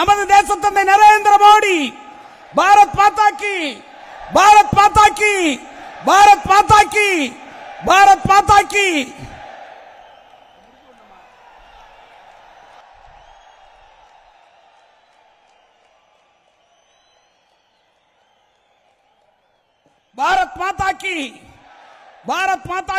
நமது தேசத்தந்தை நரேந்திர மோடி பாரத் பாத்தாக்கி பாரத் பாத்தாக்கி பாரத் பாத்தாக்கி பாரத் பாத்தாக்கி பாரத் மாதாக்கி பாரத் மாதா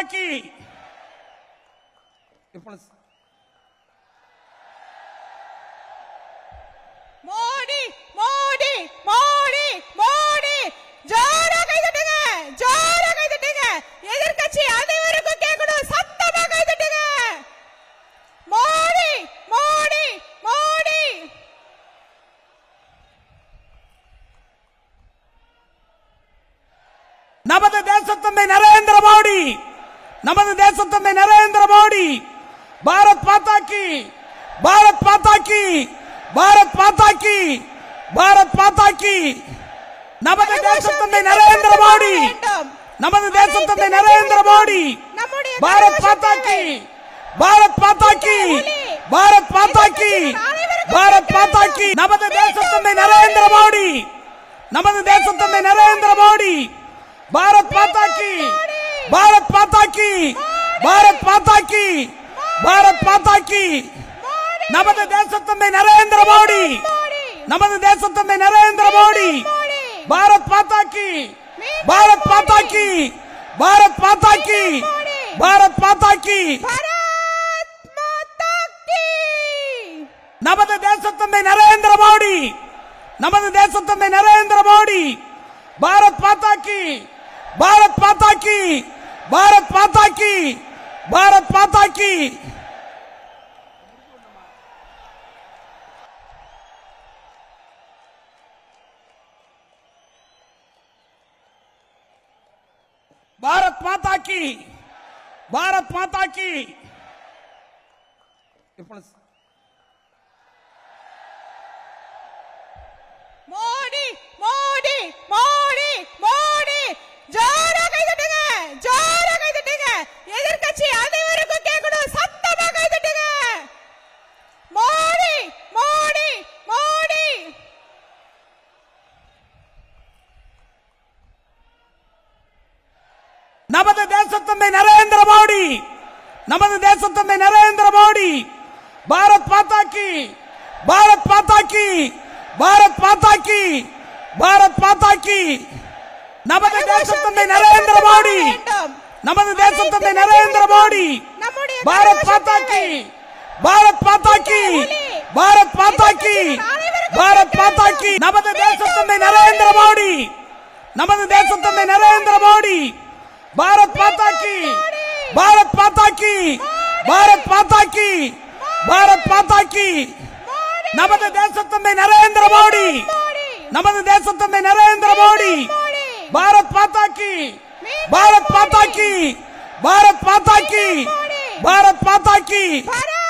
நமது தேசத்தந்தை நரேந்திர மோடி பாரத் மாதா கி பாரத் மாதா கி பாரத் மாதா கி பாரத் மாதா கி. நமது தேசத்தந்தை நரேந்திர மோடி நமது தேசத்தந்தை நரேந்திர மோடி பாரத் மாதா கி பாரத் மாதா கி பாரத் மாதா கி பாரத் மாதா கி. நமது தேசத்தந்தை நரேந்திர மோடி நமது தேசத்தந்தை நரேந்திர மோடி பாரத் மாதா கி. பாரத் மாதா கி பாரத் மாதா கி பாரத் மாதா கி நமது தேசத்தந்தை நரேந்திர மோடி நமது தேசத்தந்தை நரேந்திர மோடி. பாரத் மாதா கி பாரத் மாதா கி பாரத் மாதா கி பாரத் மாதா கி நமது தேசத்தந்தை நரேந்திர மோடி நமது தேசத்தந்தை நரேந்திர மோடி. பாரத் மாதா கி பாரத் மாதா கி భారత్ మాతాకి భారత్ మాతాకి భారత్ మాతాకి భారత్ మాతాకి ఇప్పుడు మోడీ మోడీ మోడీ మోడీ நமது தேசத்தந்தை நரேந்திர மோடி பாரத் மாதா கி பாரத் மாதா கி பாரத் மாதா கி பாரத் மாதா கி. நமது தேசத்தந்தை நரேந்திர மோடி நமது தேசத்தந்தை நரேந்திர மோடி நம்முடைய பாரத் மாதா கி பாரத் மாதா கி பாரத் மாதா கி பாரத் மாதா கி. நமது தேசத்தந்தை நரேந்திர மோடி நமது தேசத்தந்தை நரேந்திர மோடி பாரத் மாதா கி. பாரத் மாதா கி பாரத் மாதா கி பாரத் மாதா கி. நமது தேசத்தந்தை நரேந்திர மோடி நமது தேசத்தந்தை நரேந்திர மோடி. பாரத் மாதா கி பாரத் மாதா கி பாரத் மாதா கி பாரத் மாதா கி. பாரத்